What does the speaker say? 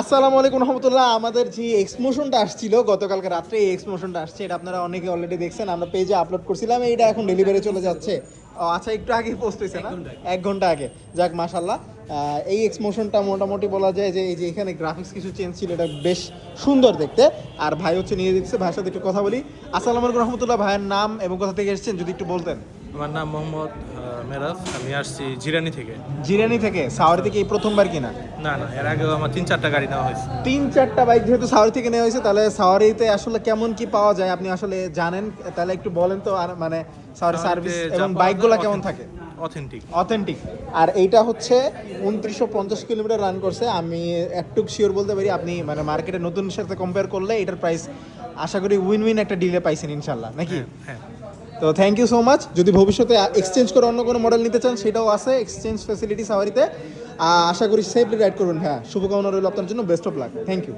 আসসালামু আলাইকুম রহমতুল্লাহ। আমাদের যে এক্সমোশনটা আসছিল গতকালকে রাত্রে এই এক্সমোশনটা আসছে এটা আপনারা অনেকে অলরেডি দেখছেন আমরা পেজে আপলোড করছিলাম এইটা এখন ডেলিভারি চলে যাচ্ছে। ও আচ্ছা একটু আগে পোস্ট হয়েছে না? এক ঘণ্টা আগে। যাক মাশাল্লাহ আহ, এই এক্সমোশনটা মোটামুটি বলা যায় যে এই যে এখানে গ্রাফিক্স কিছু চেঞ্জ ছিল এটা বেশ সুন্দর দেখতে। আর ভাই হচ্ছে নিয়ে দিচ্ছে ভাইয়ের সাথে একটু কথা বলি। আসসালামু আলাইকুম রহমতুল্লাহ ভাইয়ের নাম এবং কোথা থেকে এসেছেন যদি একটু বলতেন। আমার নাম মোহাম্মদ মেরাজ। আমি আসছি জিরানি থেকে। জিরানি থেকে? সাওয়ারি থেকে এই প্রথমবার কিনা? না না এর আগেও আমার তিন চারটা গাড়ি নেওয়া হয়েছে। তিন চারটা বাইক যেহেতু সাওয়ারি থেকে নেওয়া হয়েছে তাহলে সাওয়ারিতে আসলে কেমন কি পাওয়া যায় আপনি আসলে জানেন? তাহলে একটু বলেন তো আর মানে সাওয়ারি সার্ভিস এবং বাইকগুলো কেমন থাকে? অথেন্টিক অথেন্টিক আর এইটা হচ্ছে উনত্রিশশো পঞ্চাশ কিলোমিটার রান করছে। আমি একটুক শিওর বলতে পারি আপনি মানে মার্কেটে নতুন সাথে কম্পেয়ার করলে এটার প্রাইস আশা করি উইন উইন একটা ডিলে পাইছেন ইনশাল্লাহ নাকি? হ্যাঁ। তো থ্যাংক ইউ সো মাচ যদি ভবিষ্যতে এক্সচেঞ্জ করে অন্য কোনো মডেল নিতে চান, সেটাও আছে এক্সচেঞ্জ ফ্যাসিলিটি সাওয়ারিতে আশা করি সেফলি রাইড করবেন। হ্যাঁ শুভকামনা রইল আপনার জন্য। Best of luck thank you